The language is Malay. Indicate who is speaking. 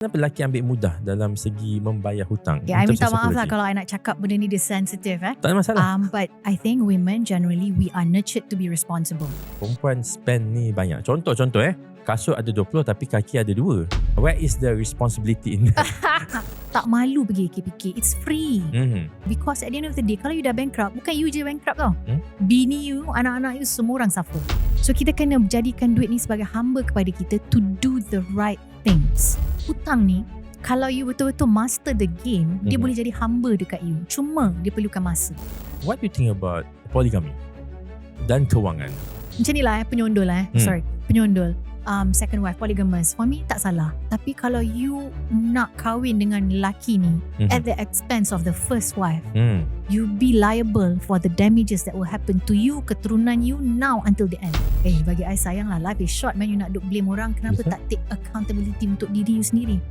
Speaker 1: Kenapa lelaki ambil mudah dalam segi membayar hutang?
Speaker 2: Okay, I minta maaf lah kalau I nak cakap benda ni dia sensitive eh.
Speaker 1: Tak ada masalah.
Speaker 2: Um, but I think women generally we are nurtured to be responsible.
Speaker 1: Perempuan spend ni banyak. Contoh-contoh eh. Kasut ada 20 tapi kaki ada 2. Where is the responsibility in that?
Speaker 2: tak malu pergi KPK. It's free.
Speaker 1: mm-hmm.
Speaker 2: Because at the end of the day, kalau you dah bankrupt, bukan you je bankrupt tau.
Speaker 1: Hmm?
Speaker 2: Bini you, anak-anak you, semua orang suffer. So kita kena jadikan duit ni sebagai hamba kepada kita to do the right things. Hutang ni, kalau you betul-betul master the game, dia
Speaker 1: Mhm.
Speaker 2: boleh jadi hamba dekat you. Cuma dia perlukan masa.
Speaker 1: What do you think about polygamy? Dan kewangan.
Speaker 2: Macam ni lah eh, penyondol lah eh.
Speaker 1: Hmm.
Speaker 2: Sorry, penyondol. Um, second wife, polygamous. For me, tak salah. Tapi kalau you nak kahwin dengan lelaki ni
Speaker 1: Mhm.
Speaker 2: at the expense of the first wife,
Speaker 1: Hmm.
Speaker 2: you be liable for the damages that will happen to you, keturunan you now until the end. Eh, bagi I sayang lah. Life is short man. You nak duk blame orang. Kenapa
Speaker 1: Betul.
Speaker 2: tak take accountability untuk diri you sendiri?